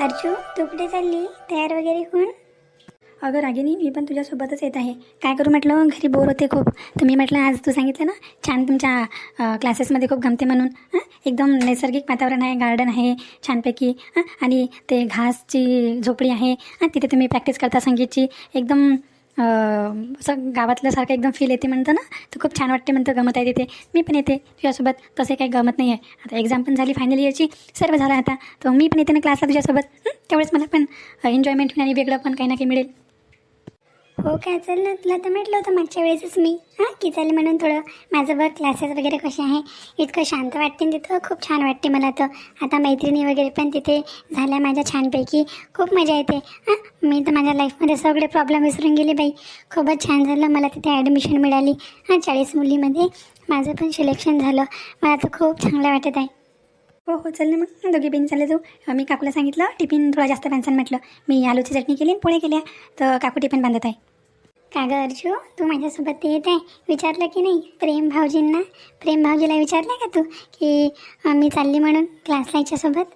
अर्जू तू कुठे चालली? तयार वगैरे होऊन अगं रागिनी मी पण तुझ्यासोबतच येत आहे. काय करू म्हटलं? घरी बोर होते खूप. तर मी म्हटलं आज तू सांगितलं ना छान तुमच्या क्लासेसमध्ये खूप गमते म्हणून. एकदम नैसर्गिक वातावरण आहे गार्डन आहे छानपैकी. आणि ते घासची झोपडी आहे. तिथे तुम्ही प्रॅक्टिस करता संगीतची. एकदम असं गावातल्यासारखं एकदम फील येते म्हणतं ना तर खूप छान वाटते म्हणतं गमत आहे तिथे. मी पण येते तुझ्यासोबत तसे काही गमत नाही आहे आता एक्झाम पण झाली फायनल इयरची सर्व झालं आता. तर मी पण येते ना क्लासला तुझ्यासोबत. तेवढेच मला पण एन्जॉयमेंट होईल आणि वेगळं पण काही ना काही मिळेल. हो काय चल ना तुला तर म्हटलं होतं मागच्या वेळेसच मी. हां की चल म्हणून थोडं माझं बघ क्लासेस वगैरे कसे आहे इतकं शांत वाटते ना तिथं खूप छान वाटते मला तर. आता मैत्रिणी वगैरे पण तिथे झाल्या माझ्या छानपैकी. खूप मजा येते. हां मी तर माझ्या लाईफमध्ये सगळे प्रॉब्लेम विसरून गेले बाई. खूपच छान झालं मला तिथे ॲडमिशन मिळाली. हां चाळीस मुलीमध्ये माझं पण सिलेक्शन झालं. मला तर खूप चांगलं वाटत आहे. हो हो चल ना मग. दोघी बिन चालले जाऊ. मी काकूला सांगितलं टिफिन थोडा जास्त पॅन्सन म्हटलं. मी आलूची चटणी केली आणि पोळे केल्या. तर काकू टिफिन बांधत आहे. का गं अर्जू? तू माझ्यासोबत येत आहे. विचारलं की नाही प्रेम भाऊजींना? प्रेम भाऊजीला विचारलं का तू की मी चालली म्हणून क्लासला याच्यासोबत?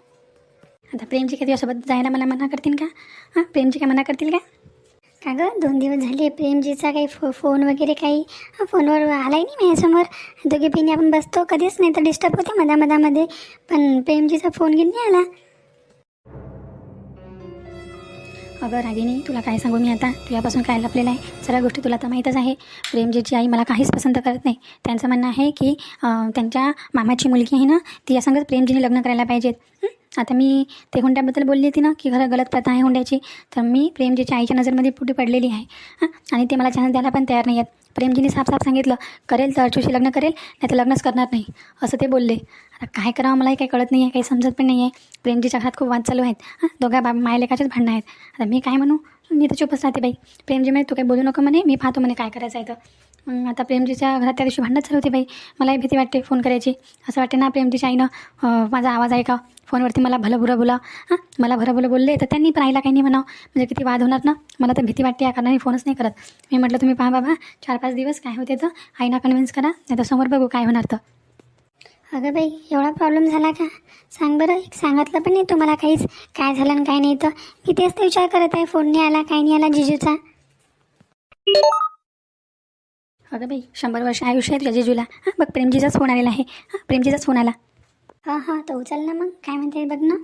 आता प्रेमजी का तुझ्यासोबत जायला मला मना करतील का? हां? प्रेमजी काय मना करतील का? का गं? दोन दिवस झाले प्रेमजीचा काही फो फोन वगैरे काही फोनवर आलाय नाही माझ्यासमोर. दोघे पिणी आपण बसतो कधीच नाही तर डिस्टर्ब होते मधा मधामध्ये पण प्रेमजीचा फोन घेऊन नाही आला. अगं रागिनी तुला काय सांगू मी आता? तुझ्यापासून काय लपलेलं आहे? सर्व गोष्टी तुला तर माहीतच आहे. प्रेमजीची आई मला काहीच पसंत करत नाही. त्यांचं म्हणणं आहे की त्यांच्या मामाची मुलगी आहे ना ती संगत प्रेमजीने लग्न करायला पाहिजेत. आता मी ते हुंड्याबद्दल बोलली होती ना की खरं गलत प्रथा आहे हुंड्याची तर मी प्रेमजीच्या आईच्या नजरमध्ये पुढे पडलेली आहे. हां? आणि ते मला चान्स द्यायला पण तयार नाही आहेत. प्रेमजीने साफ साफ सांगितलं करेल तर अर्चूशी लग्न करेल नाही तर लग्नच करणार नाही असं ते बोलले. आता काय करावं मलाही काही कळत नाही आहे काही समजत पण नाही आहे प्रेमजीच्या घरात खूप वाद चालू आहेत. हां? दोघा बा मायलेकाचेच भांडणं आहेत. आता मी काय म्हणू? मी तर चुपच राहते बाई. प्रेमजी म्हणे तू काही बोलू नको म्हणे. मी पाहतो म्हणे काय करायचं आहे तर आता प्रेमजीच्या घरात त्या दिवशी भांडणच चालू होती बाई. मलाही भीती वाटते फोन करायची. असं वाटते ना प्रेमजीच्या आईनं माझा आवाज ऐका. फोनवरती मला भलं बुरं बोला. हां मला भलं बुरं बोलले तर त्यांनी पण आईला काही नाही म्हणावं. म्हणजे किती वाद होणार ना? मला तर भीती वाटते या कारणाने फोनच नाही करत. मी म्हटलं तुम्ही पहा बाबा चार पाच दिवस काय होते तर? आईना कन्व्हिन्स करा नाही तर समोर बघू काय होणार तर. अगं बाई एवढा प्रॉब्लेम झाला का? सांग बरं एक सांगितलं पण नाही तुम्हाला काहीच. काय झालं आणि काय नाही तर? मी तेच तर विचार करत आहे फोन नाही आला काय नाही आला जिजूचा. अगं बाई शंभर वर्ष आयुष्य आहे तुझ्या जिजूला? हां बघ प्रेमजीचाच फोन आलेला आहे. हां प्रेमजीचाच फोन आला. हां हां तर उचल ना मग. काय म्हणते बघ ना.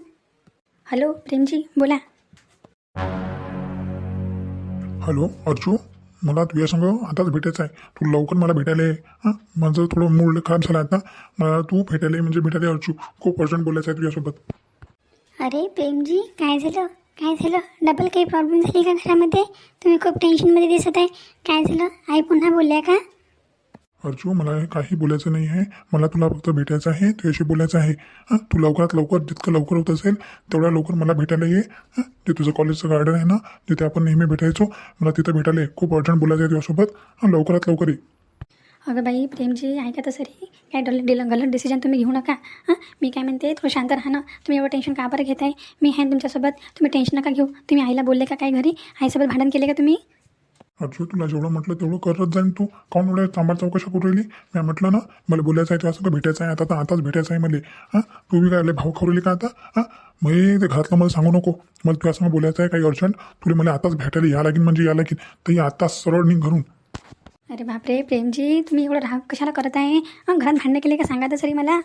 हॅलो प्रेमजी बोला. हॅलो अर्जू मला तुझ्या संग आताच भेटायचं आहे तू लवकर मला भेटायला ये. हां? माझं थोडं मूड खराब झालं ना मला तू भेटायला ये म्हणजे भेटायला ये अर्जू खूप अर्जंट बोलायचं आहे तुझ्यासोबत. अरे प्रेमजी काय झालं? काय झालं? डबल काही प्रॉब्लेम झाली का घरामध्ये? तुम्ही खूप टेन्शनमध्ये दिसत आहे. काय झालं? आई पुन्हा बोलल्या का? अर्जू मला काही बोलायचं नाही आहे. मला तुला फक्त भेटायचं आहे तुझ्याशी बोलायचं आहे. हां? तू लवकरात लवकर जितकं लवकर होत असेल तेवढ्या लवकर मला भेटायला ये. हां? जे तुझं कॉलेजचं गार्डन आहे ना जिथे आपण नेहमी भेटायचो मला तिथं भेटायला ये. खूप अर्जंट बोलायचं आहे तुझ्यासोबत. हां? लवकरात लवकर ये. अगं बाई प्रेमजी ऐका तसं रे. काय डल डिल गलत डिसिजन तुम्ही घेऊ नका. हां? मी काय म्हणते थोडं शांत राहा ना. तुम्ही एवढं टेन्शन का बरं घेताय? मी आहे ना तुमच्यासोबत. तुम्ही टेन्शन नका घेऊ. तुम्ही आईला बोलले का काय घरी? आईसोबत भांडण केले का तुम्ही? अर्जू तुला जेवढं म्हटलं तेवढं करत जाईन तू. काऊन एवढ्या चांबार चौकशा करू राहिली? मी म्हटलं ना मला बोलायचं आहे तुस का भेटायचं आहे आता तर आताच भेटायचं आहे मला. हां? तू बी काय भाऊ भाव खवरली का आता? हां? मग ते घरातलं मला सांगू नको. मला तुला असं बोलायचं आहे काही अर्जंट तुला मला आताच भेटायला या लागेल म्हणजे या लागेल तर या आताच सरळ निघ घरून. अरे बापरे प्रेमजी तुम्ही एवढं राग कशाला करत आहे? घरात भांडणं केले का सांगा तर सरी मला?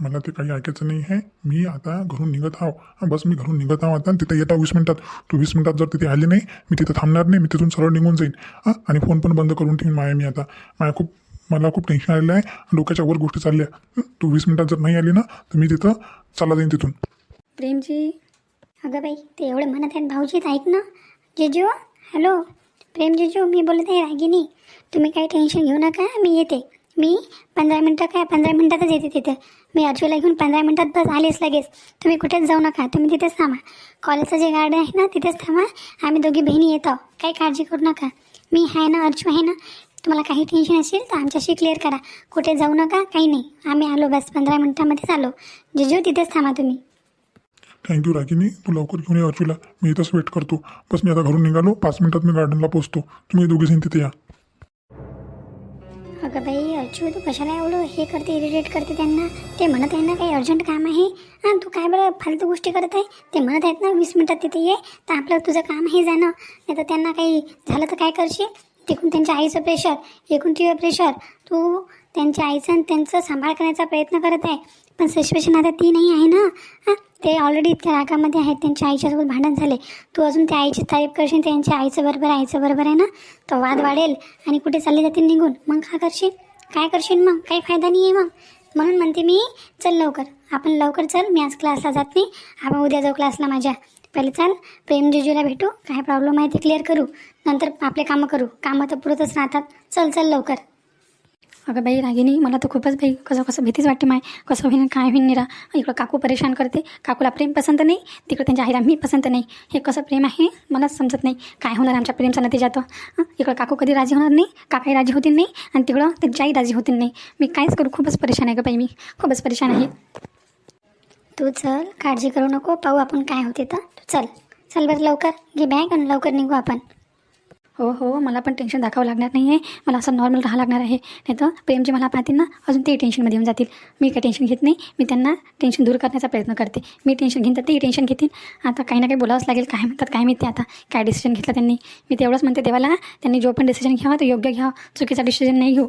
मला ते काही ऐकायचं नाही आहे. मी आता घरून निघत आहो. हां बस मी घरून निघत आहो आता. तिथे येता वीस मिनिटात. तू वीस मिनिटात जर तिथे आली नाही मी तिथं थांबणार नाही. मी तिथून सरळ निघून जाईन. हां आणि फोन पण बंद करून ठेवीन माया मी आता. माया खूप मला खूप टेन्शन आलेलं आहे. डोक्याच्या वर गोष्टी चालल्या तू वीस मिनिटात जर नाही आली ना तर मी तिथं चालला जाईन तिथून. प्रेमजी अगं बाई ते एवढे म्हणत आहेत भाऊजीत ऐक ना. जेजू हॅलो. प्रेम जेजू मी बोलत आहे रागिनी. तुम्ही काही टेन्शन घेऊ नका मी येते. मी पंधरा मिनटं काय पंधरा मिनटातच येते तिथे. मी अर्जुला घेऊन पंधरा मिनटात बस आलीच लगेच. तुम्ही कुठेच जाऊ नका तुम्ही तिथेच थांबा. कॉलेजचं जे गार्डन आहे ना तिथेच थांबा. आम्ही दोघी बहिणी येतो. काही काळजी करू नका. मी आहे ना अर्जू आहे ना तुम्हाला काही टेन्शन असेल तर आमच्याशी क्लिअर करा. कुठे जाऊ नका काही नाही. आम्ही आलो बस पंधरा मिनटामध्येच आलो जिजू तिथेच थांबा तुम्ही. थँक्यू रागिनी. तू लवकर घेऊन ये अर्जूला मी इथंच वेट करतो. बस मी आता घरून निघालो. पाच मिनटात मी गार्डनला पोचतो. तुम्ही दोघीजण तिथे या. अगं बाई अच्चू तू कशाला एवढं हे करते इरिटेट करते त्यांना? ते म्हणत आहे ना काही अर्जंट काम आहे. हां तू काय बरं फालतू गोष्टी करत आहे? ते म्हणत आहेत ना वीस मिनटात तिथे ये तर आपलं तुझं काम आहे जाणं. नाही तर त्यांना काही झालं तर काय करशील? तिकून त्यांच्या आईचं प्रेशर एकूण तुझं प्रेशर तू त्यांच्या आईचं आणि त्यांचं सांभाळ करण्याचा प्रयत्न करत आहे. पण सिच्युएशन आता ती नाही आहे ना? हां? ते ऑलरेडी इतक्या रागामध्ये आहेत. त्यांच्या आईच्यासोबत भांडण झाले. तू अजून त्या आईची तारीफ करशील? त्यांच्या आईचं बरोबर आईचं बरोबर आहे ना? तो वाद वाढेल आणि कुठे चालले जातील निघून? मग काय करशील? काय करशील मग? काही फायदा नाही आहे मग. म्हणून म्हणते मी चल लवकर. आपण लवकर चल. मी आज क्लासला जात नाही. आपण उद्या जाऊ क्लासला माझ्या. पहिले चाल प्रेम जेजूला भेटू. काय प्रॉब्लेम आहे ते क्लिअर करू. नंतर आपले कामं करू. कामं तर पुरतच राहतात. चल चल लवकर. अगं बाई रागिनी मला तर खूपच बाई कसं कसं भीतीच वाटते माय. कसं होईन काय होईन निरा. इकडं काकू परेशान करते. काकूला प्रेम पसंत नाही. तिकडं त्यांच्या आईला मी पसंत नाही. हे कसं प्रेम आहे? मलाच समजत नाही. काय होणार आमच्या प्रेमचा नतीजा तो इकडं काकू कधी राजी होणार नाही? काकाही राजी होतील नाही? आणि तिकडं त्यांची आई राजी होतील नाही. मी काहीच करू. खूपच परेशान आहे गं बाई मी. खूपच परेशान आहे. तू चल. काळजी करू नको. पाहू आपण काय होते तर. तू चल. चल बरं लवकर. घे बॅग आणि लवकर निघू आपण. हो हो मला पण टेन्शन दाखवावं लागणार नाही आहे मला असं नॉर्मल राहावं लागणार आहे. नाही तर प्रेमजी मला पाहतील ना अजून ते टेन्शनमध्ये येऊन जातील. मी काही टेन्शन घेत नाही. मी त्यांना टेन्शन दूर करण्याचा प्रयत्न करते. मी टेन्शन घेईन तर तेही टेन्शन घेतील. आता काही ना काही बोलावंच लागेल. काय म्हणतात काय माहिती आता. काय डिसिजन घेतलं त्यांनी? मी तेवढंच म्हणते देवाला. त्यांनी जो पण डिसिजन घ्यावा तो योग्य घ्यावा. चुकीचा डिसिजन नाही घेऊ.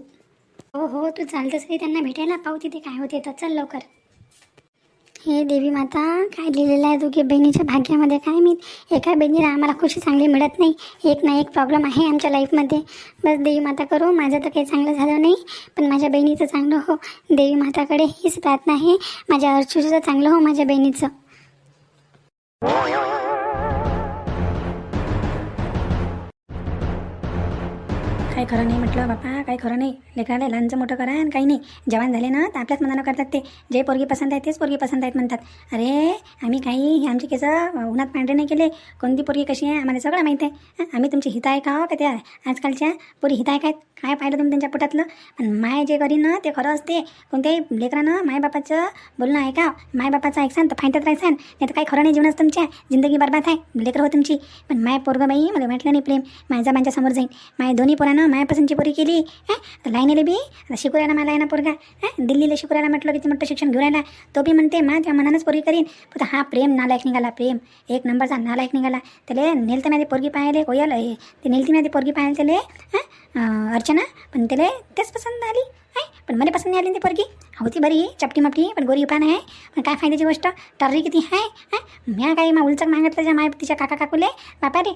हो हो तू चालतंच नाही. त्यांना भेटायला पाहू तिथे. काय होते तर चल लवकर. हे देवी माता काय लिहिलेलं आहे? दोघे बहिणीच्या भाग्यामध्ये काय मी? एका बहिणीला आम्हाला खुशी चांगली मिळत नाही. एक ना एक प्रॉब्लेम आहे आमच्या लाईफमध्ये बस देवी माता करो माझं तर काही चांगलं झालं नाही पण माझ्या बहिणीचं चांगलं हो. देवी माताकडे हीच प्रार्थना आहे. माझ्या अर्चूचं चांगलं हो माझ्या बहिणीचं. काही खरं नाही म्हटलं बापा काही खरं नाही. लेकराला लहानचं मोठं करा आणि काही नाही. जवान झाले ना तर आपल्याच मनानं करतात ते. जे पोरगी पसंत आहे तेच पोरगी पसंत आहेत म्हणतात. अरे आम्ही काही हे आमचे केस उन्हात पांढरे नाही केले. कोणती पोरगी कशी आहे आम्हाला सगळं माहीत आहे. आम्ही तुमची हित आहे का हो का त्या आजकालच्या पोरी हित आहे काय काय पाहिलं तुम्ही त्यांच्या पोटातलं? आणि माय जे करीन ना ते खरं असते. कोणत्याही लेकरानं मायबापाचं बोलणं आहे का मायबापाचं ऐकसान तर फायद्यात राहायसान. नाही तर काही खरं नाही जीवनच तुमच्या. जिंदगी बरबाद आहे. लेकर हो तुमची. पण माय पोरगं बाई मला वाटलं नाही प्रेम. माझा माझ्यासमोर जाईन. माय दोन्ही पोरानं मायापासूनची पोरी केली हां? लाईनीला बी. शिकू शिकवायला मला आहे ना पोरगा हां? दिल्लीला शिकवायला म्हटलं किती मोठं शिक्षण घेऊन राहिला. तो बी म्हणते मा त्या मनानंच पोरगी करीन. पण हा प्रेम नालायक निघाला प्रेम. एक नंबरचा नालायक निघाला. त्याला नेलतं माझी पोरगी पाहायला कोयल ते नेलती माझी पोरगी पाहायला त्याले हां? अर्चना. पण त्याला तेच पसंत आली आहे पण मला पसंत नाही आली ती पोरगी. होती बरी चपटी मपटी पण गोरी पान आहे. पण काय फायद्याची गोष्ट? टर्री किती आहे हां? म्या काही मा उलचक मागितलं ज्या माय तिच्या काका काकूले? बापा रे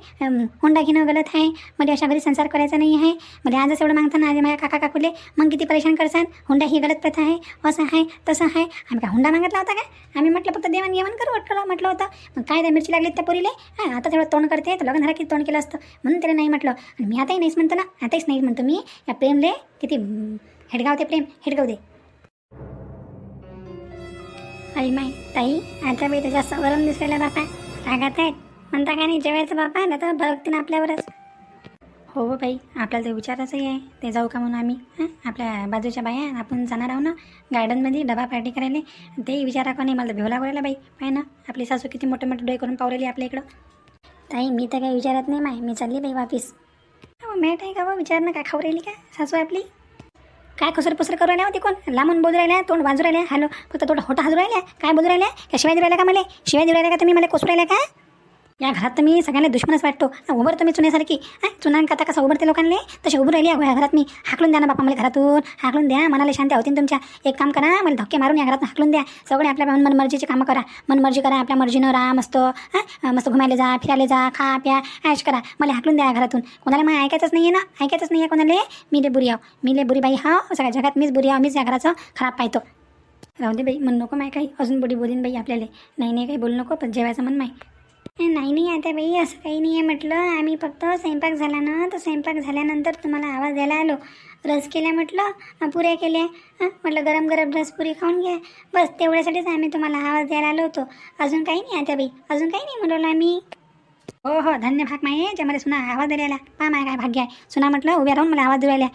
हुंडा घेणं गलत आहे. मला अशा घरी संसार करायचा नाही आहे. मला आजच एवढं मागताना आज माझ्या काका काकूले मग किती परेशान करसान? हुंडा ही गलत प्रथा आहे. असं आहे तसं आहे. आम्ही काय हुंडा मागितला होता का? आम्ही म्हटलं फक्त देवाण घेवाण करू वाटलं म्हटलं होतं. मग काय त्या मिरची लागली त्या पोरीले? हां आता तेवढं तोंड करते तर लग्न झालं किती तोंड केलं असतं. म्हणून त्याला नाही म्हटलं. आणि मी आताही नाहीच म्हणतो ना आताहीच नाही म्हणतो मी. या प्रेमले किती हेडगाव ते प्रेम हेडगाव दे आई माय ताई आता मी त्याच्या सवरून दिसायला बापा. रागात आहेत. म्हणता काय नाही जेवायचं बापा ना तर बघते आपल्यावरच. हो हो बाई आपल्याला ते विचारायचंही आहे. ते जाऊ का म्हणून आम्ही? हां? आपल्या बाजूच्या बाया आणि आपण जाणार आहो ना गार्डनमध्ये डबा पार्टी करायला. तेही विचारा का नाही मला भेवला करायला बाई. पाय ना आपली सासू किती मोठे मोठे डोळे करून पावलेली आपल्या इकडं. ताई मी तर काही विचारत नाही माय. मी चालली बाई वापिस. हो आहे का व विचार ना का खाऊ राहिली का सासू आपली? काय कसर पसर करू राहिल्या होती कोण लांबून बोलू राहिल्या तोंड वाजू राहिल्या हॅलो फक्त थोडं होटा हजू राहिल्या काय बोलू राहिल्या? का शिवाय देऊ राहिल्या का मला? शिवाय देऊ राहिल्या का तुम्ही मला कोसू राहिल्या का? या घरात तर मी सगळ्यांना दुश्मनच वाटतो. उभर तुम्ही चुन्यासारखी. चुनान कथा कसं उभरते लोकांना तसे उभं राहिली या घरात मी. हाकलून द्या ना बापा मला घरातून. हाकलून द्या मनाला शांती होती तुमच्या. एक काम करा मला धक्के मारून या घरात हाकलून द्या. सगळे आपल्या मन मनमर्जीचे कामं करा. मनमर्जी करा आपल्या मर्जीनं राहा मस्त मस्त घुमायला जा फिरायला जा खा प्या ऐश करा. मला हाकलून द्या घरातून. कोणाला मग ऐकायचंच नाही आहे ना? ऐकायचंच नाही आहे कोणाला? मी ले बुरी आहो मी ले बुरी बाई हा सगळ्या जगात मीच बुरी आहो मीच या घराचं खराब पाहतो. राहू दे बाई म्हण नको माय काही. अजून बुडी बोलीन बाई आपल्याला. नाही नाही काही बोलू नको पण जेवायचं मन माय. नाही नाही आता बाई असं काही नाही आहे म्हटलं. आम्ही फक्त स्वयंपाक झाला ना तर स्वयंपाक झाल्यानंतर तुम्हाला आवाज द्यायला आलो. रस केल्या म्हटलं पुऱ्या केल्या. म्हटलं गरम गरम रस पुरी खाऊन घ्या. बस तेवढ्यासाठीच आम्ही तुम्हाला आवाज द्यायला आलो होतो. अजून काही नाही आता बाई अजून काही नाही म्हणलो आम्ही. हो हो धन्य भाग माये ज्यामध्ये सुना आवाज द्यायला पा माय काय भाग्य आहे. सुना म्हटलं उभ्या राहून मला आवाज द्यायला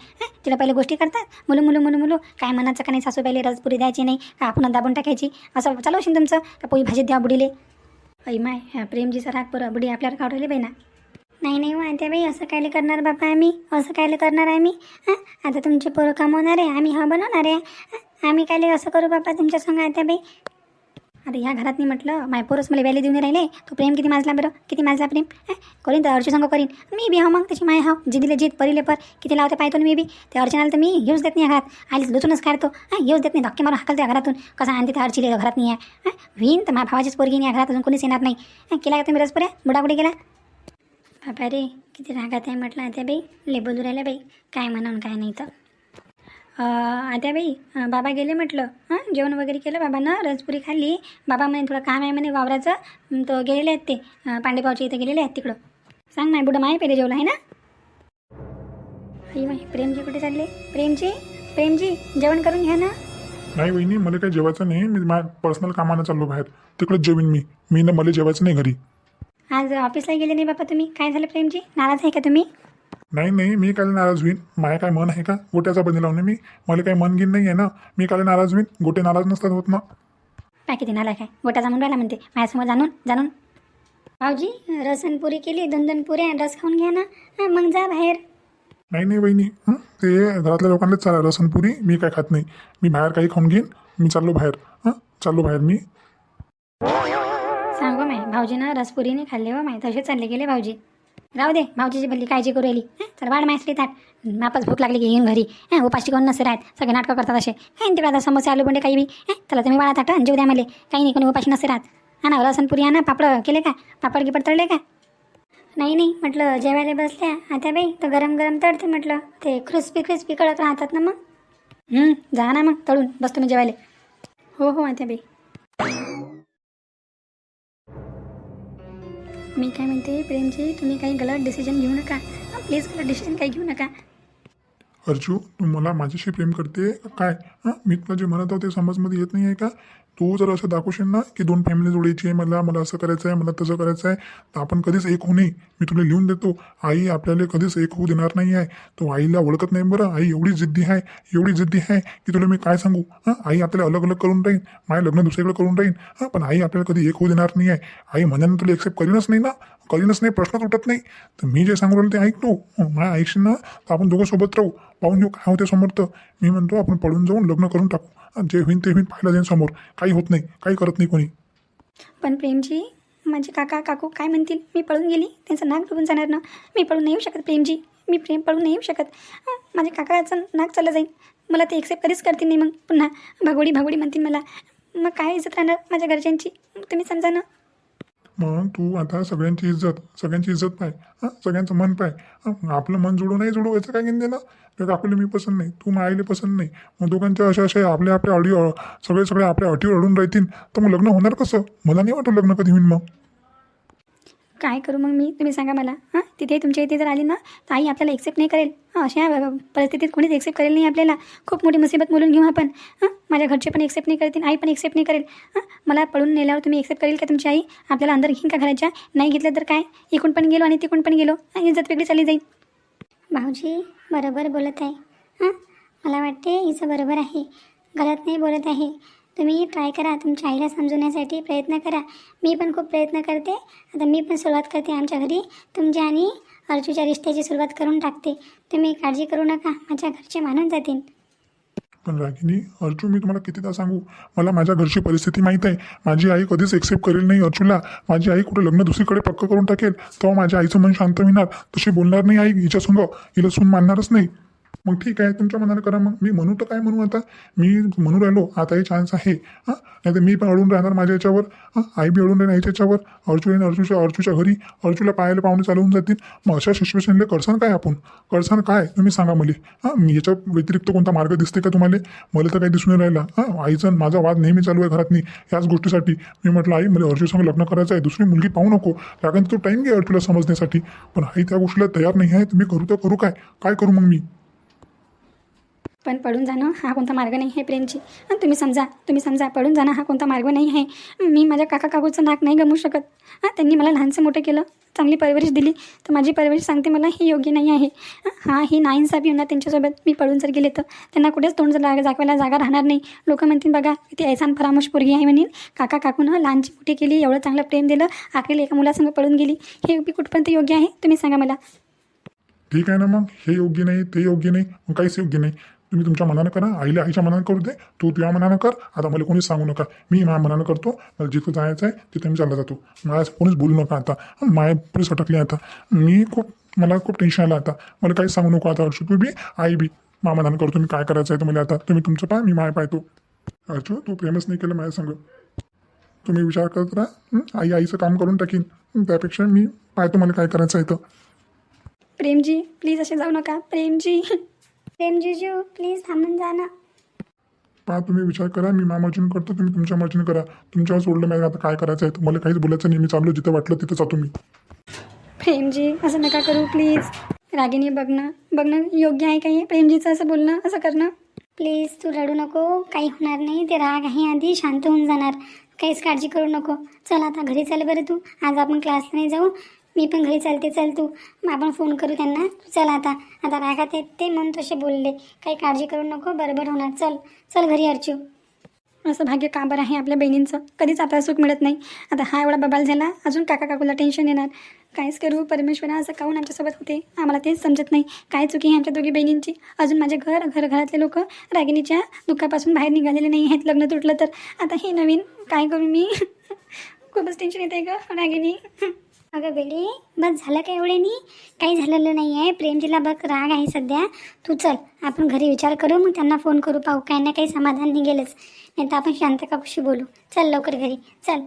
तिला पहिले गोष्टी करतात. मुलं मुलं मुलं मुलं. काय मनाचं का नाही सासूबाईले रसपुरी द्यायची नाही. का आपण दाबून टाकायची? असं चालवशील हो तुमचं का पोळी भाजीत द्या बुडीले? आई माय ह्या प्रेमजीचा राग बरं बुडी आपल्यावर काढवली बाई ना. नाही नाही हो बाई असं कायले करणार बापा आम्ही? असं कायले करणार आम्ही? हां? आता तुमचे पोरं कमवणार आहे आम्ही हा बनवणार? आहे हं? आम्ही कायले असं करू बापा तुमच्या संग बाई? आता ह्या घरात मी म्हटलं माय पोरस मला व्हॅल्यू देऊन राहिले. तो प्रेम किती माझला बरं? किती माझला प्रेम? हं? करीन तर अर्ची संग करीन. मी बी हा मग त्याची माय हा जिदीले जीत परीले पर. किती लावते पाहतो ना मी बी. त्या अर्चनाला तर मी घेऊच देत नाही घरात. आलीच लुचूनच काढतो. हां घेऊच देत नाही. धक्के मारून हाकलतो त्या घरातून. कसं आणते त्या अर्चीले घरात नाही आहे हं? तर माझ्या भावाचीच पोरगी नाही घरात. अजून कोणीच येणार नाही. केला का तुम्ही रसपुऱ्या? बुडाबुडी केला? बापा रे किती रागात आहे म्हटलं आता बाई. ले बोलू राहिल्या बाई. काय म्हणून काय नाही तर. आता बाई अं, बाबा गेले म्हटलं. हां? जेवण वगैरे केलं बाबानं रसपुरी खाल्ली. बाबा म्हणे थोडं काम आहे म्हणे वावराचं? तर गेलेले आहेत ते. अं, पांडेपावच्या इथे गेलेले आहेत तिकडं. सांग नाही बुडं माय पहिले जेवलं आहे ना? आई माई प्रेमजी कुठे चालले? प्रेमजी प्रेमजी जेवण करून घ्या ना. नाही वहिनी मला काही जेवायचं नाही. मी माझ्या पर्सनल कामानं चाललो बाहेर. तिकडेच जेवीन मी. मी ना मला जेवायचं नाही घरी. आज ऑफिसला गेले नाही बाबा तुम्ही? काय झालं प्रेमजी? नाराज आहे का तुम्ही? नाही नाही मी काय नाराज होईन. माया काय मन आहे का? गोट्याचा बंदी लावणे मी. मला काही मन गिन नाही आहे ना. मी काय नाराज होईन. गोटे नाराज नसतात होत ना. काय किती नाला काय गोटाचा मुंडाला म्हणते. माझ्यासमोर जाणून जाणून. भाऊजी रसन पुरी केली दोन दोन पुऱ्या रस खाऊन घ्या ना. हं, मग जा बाहेर. नाही नाही हं? ते घरातल्या लोकांनाच चाला रसनपुरी मी काय खात नाही. मी बाहेर काही खाऊन घेईन. मी चाललो बाहेर. हां? चाललो बाहेर मी. सांगू माय भाऊजीनं रसपुरी नाही खाल्ले हो माय. तसे चालले गेले भाऊजी. राहू दे भाऊजीची भल्ली काळजी करू आली हं, चल वाढ मायसली ताट मापच भूक लागली की येऊन घरी. हां उपाशी कोण नसे राहत. सगळे नाटकं करतात असे. काय तिकडे आता समोसे आलू बंडे काही बी. हं, चला तुम्ही वाळा ताट जेव द्या मला. काही नाही कोणी उपाशी नसे राहत. हा ना लसणपुरी आणा पापड केले का? पापड गिपड तळले का? नाही नाही म्हटलं जेवायला बसल्या. आता बाई तर गरम गरम तळते म्हटलं. ते क्रिस्पी क्रिस्पी कडक राहतात ना मग. जा ना मग तळून. बस तुम्ही जेवायला. हो हो आता बाई. मी काय म्हणते प्रेमजी तुम्ही काही गलत डिसिजन घेऊ नका. प्लीज गलत डिसिजन काही घेऊ नका. अर्जू तू मला माझ्याशी प्रेम करते काय? हां मी तुला जे म्हणत आहोत ते समजमध्ये येत नाही आहे का? तू जर असं दाखवशील ना की दोन फॅमिली जोडायची आहे मला मला असं करायचं आहे मला तसं करायचं आहे तर आपण कधीच एक होऊ नये. मी तुला लिहून देतो आई आपल्याला कधीच एक होऊ देणार नाही आहे. तो आईला ओळखत नाही बरं. आई एवढी जिद्दी आहे एवढी जिद्दी आहे की तुला मी काय सांगू? हां? आई आपल्याला अलग अलग करून राहीन माझे लग्न दुसरीकडे करून राहीन हां? पण आई आपल्याला कधी एक होऊ देणार नाही आहे. आई मनानं तुला एक्सेप्ट करीनच नाही ना. करीनच नाही प्रश्नच उठत नाही. तर मी जे सांगू राहिलं ते ऐकतो माझ्या ऐकशील ना तर आपण दोघं सोबत राहू. पाहून घेऊ काय होते समोर तर मी म्हणतो आपण पळून जाऊन लग्न करून टाकू. जे होईन ते होईन पाहिलं जाईन समोर. काही होत नाही काही करत नाही कोणी. पण प्रेमजी माझे काका काकू काय म्हणतील? मी पळून गेली. त्यांचं नाक डुबून जाणार ना. मी पळून नाही येऊ शकत प्रेमजी. मी प्रेम पळून नाही येऊ शकत. माझ्या काकाचं नाक चाललं जाईल. मला ते एक्सेप्ट कधीच करतील नाही मग. पुन्हा भागोडी भागोडी म्हणतील मला. मग काय इज्जत राहणार माझ्या घरच्यांची? तुम्ही समजा ना. मग तू आता सगळ्यांची इज्जत सगळ्यांची इज्जत पाय हां सगळ्यांचं मन पाय. हं, आपलं मन जोडू नाही जोडू याचं काय घेऊन देणं? ना तर आपल्याला मी पसंत नाही तू मायले पसंत नाही. मग दोघांच्या अशा अशा आपल्या आपल्या अडी सगळे सगळे आपल्या अटीवर अडून राहतील. तर मग लग्न होणार कसं? मला नाही वाटत लग्न कधी होईन मग. काय करू मग मी? तुम्ही सांगा मला. हां? तिथे तुमच्या इथे जर आली ना तर आई आपल्याला एक्सेप्ट नाही करेल. हां अशा परिस्थितीत कोणीच एक्सेप्ट करेल नाही आपल्याला. खूप मोठी मुसीबत बोलून घेऊ आपण. हां? माझ्या घरचे पण एक्सेप्ट नाही करतील आई पण एक्सेप्ट नाही करेल. हां? मला पळून नेल्यावर तुम्ही एक्सेप्ट करेल का तुमची आई? आपल्याला अंदर घेईन का घराच्या? नाही घेतलं तर काय? इकडून पण गेलो आणि तिकडून पण गेलो. आणि इज्जत वेगळी चालली जाईल. भाऊजी बरोबर बोलत आहे. हां? मला वाटते हिचं बरोबर आहे. गलत नाही बोलत आहे. तुम्ही ट्राय करा. तुमच्या आईला समजवण्यासाठी प्रयत्न करा. मी पण खूप प्रयत्न करते. आता मी पण सुरुवात करते आमच्या घरी. तुमच्या आणि अर्जूच्या रिश्त्याची सुरुवात करून टाकते. तुम्ही काळजी करू नका. माझ्या घरचे मानून जातील. पण रागिनी अर्जू मी तुम्हाला कितीदा सांगू? मला माझ्या घरची परिस्थिती माहीत आहे. माझी आई कधीच एक्सेप्ट करेल नाही अर्जूला माझी आई कुठे लग्न दुसरीकडे पक्क करून टाकेल? तेव्हा माझ्या आईचं मन शांत होणार. तशी बोलणार नाही आई हिच्या हिला सून मानणारच नाही. मग ठीक आहे तुमच्या मनाने करा मग. मी म्हणू तर काय म्हणू आता? मी म्हणू राहिलो आता हे चान्स आहे. हां? नाही तर मी पण अडून राहणार माझ्या याच्यावर. हां? आई बी अडून राहील याच्यावर. अर्जू येईन अर्जूच्या अर्जूच्या घरी. अर्जूला पाहायला पाहुणे चालवून जातील. मग अशा सिच्युएशनला करसान काय आपण? करसान काय? तुम्ही सांगा मला. हां? मी याच्या व्यतिरिक्त कोणता मार्ग दिसते का तुम्हाला? मला तर काही दिसून नाही राहिला. हां? आईचा आणि माझा वाद नेहमी चालू आहे घरात नाही याच गोष्टीसाठी. मी म्हटलं आई मला अर्जूसंग लग्न करायचं आहे. दुसरी मुलगी पाहू नको. कारण तो टाईम घे अर्जूला समजण्यासाठी. पण आई त्या गोष्टीला तयार नाही आहे. तुम्ही करू तर करू काय? काय करू मग मी? पण पडून जाणं हा कोणता मार्ग नाही आहे प्रेमची तुम्ही समजा तुम्ही समजा पडून जाणं हा कोणता मार्ग नाही आहे. मी माझ्या काका काकूचं नाक नाही गमवू शकत. हां त्यांनी मला लहानसं मोठं केलं चांगली परवरिश दिली तर माझी परवरिश सांगते मला ही योग्य नाही आहे. हां हा ही नाइन्साफी होणार त्यांच्यासोबत. मी पळून जर गेले तर त्यांना कुठेच तोंड जर दाखवायला जागा राहणार नाही. लोक म्हणतील बघा ती ऐसान फरामोश पोरगी आहे म्हणेल काका काकूनं लहानची मोठी केली एवढं चांगलं प्रेम दिलं आखरीला एका मुलासंग पळून गेली. हे बी कुठपर्यंत योग्य आहे? तुम्ही सांगा मला. ठीक आहे ना मग? हे योग्य नाही ते योग्य नाही मग काहीच योग्य नाही. तुम्ही तुमच्या मनानं करा आईला आईच्या मनानं करू दे तू तुझ्या मनानं कर आता मला कोणीच सांगू नका. मी माझ्या मनानं करतो मला जिथं जायचं आहे तिथे मी चालला जातो. मला कोणीच बोलू नका आता. माया पुढेच अटकली आता. मी खूप मला खूप टेन्शन आलं आता. मला काही सांगू नको आता अर्षू तू बी आई बी. मा मनानं करतो मी काय करायचं आहे तर मला आता तुम्ही तुमचं पाय मी माय पाहतो. अर्जू तू प्रेमच नाही केलं माझ्या संग. तुम्ही विचार करत राहा. आई आईचं काम करून टाकीन. त्यापेक्षा मी पाहतो मला काय करायचं आहे तर प्रेमजी प्लीज असे जाऊ नका. प्रेमजी. प्रेमजीजू प्लीज थांबून जा ना. पहा तुम्ही विचार करा मी माझ्या मर्जीने करतो तुम्ही तुमच्या मर्जीने करा. तुमच्यावर सोडलं नाही आता काय करायचं आहे? मला काहीच बोलायचं नाही मी चाललो जिथं वाटलं तिथं जातो मी. प्रेमजी असं नका करू प्लीज रागिनी बघणं. बघणं योग्य आहे काही प्रेमजीचं असं बोलणं असं करणं? प्लीज तू रडू नको. काही होणार नाही. ते राग आहे आधी शांत होऊन जाणार. काहीच काळजी करू नको. चल आता घरी चाल बरं तू. आज आपण क्लासला नाही जाऊ. मी पण घरी चालते चल तू. मग आपण फोन करू त्यांना. चल आता. आता रागात येत ते म्हणून तसे बोलले. काही काळजी करू नको. बरोबर होणार. चल. चल घरी अर्चू. असं भाग्य का बरं आहे आपल्या बहिणींचं? कधीच आपल्याला सुख मिळत नाही. आता हा एवढा बबाल झाला अजून काका काकूला टेन्शन येणार. काहीच करू परमेश्वरा असं काहून आमच्यासोबत होते? आम्हाला तेच समजत नाही. काय चुकी आहे आमच्या दोघी बहिणींची? अजून माझे घर घर घरातले लोक रागिणीच्या दुःखापासून बाहेर निघालेले नाही आहेत लग्न तुटलं तर. आता हे नवीन काय करू मी? खूपच टेन्शन येते ग रागिनी अगं बेडे बस झालं का एवढ्यानी काही झालेलं नाही आहे प्रेमजीला बघ राग आहे सध्या. तू चल आपण घरी विचार करू मग त्यांना फोन करू पाहू. काही ना काही समाधान निघेलच. नाही तर आपण शांत काकूशी बोलू. चल लवकर घरी. चल.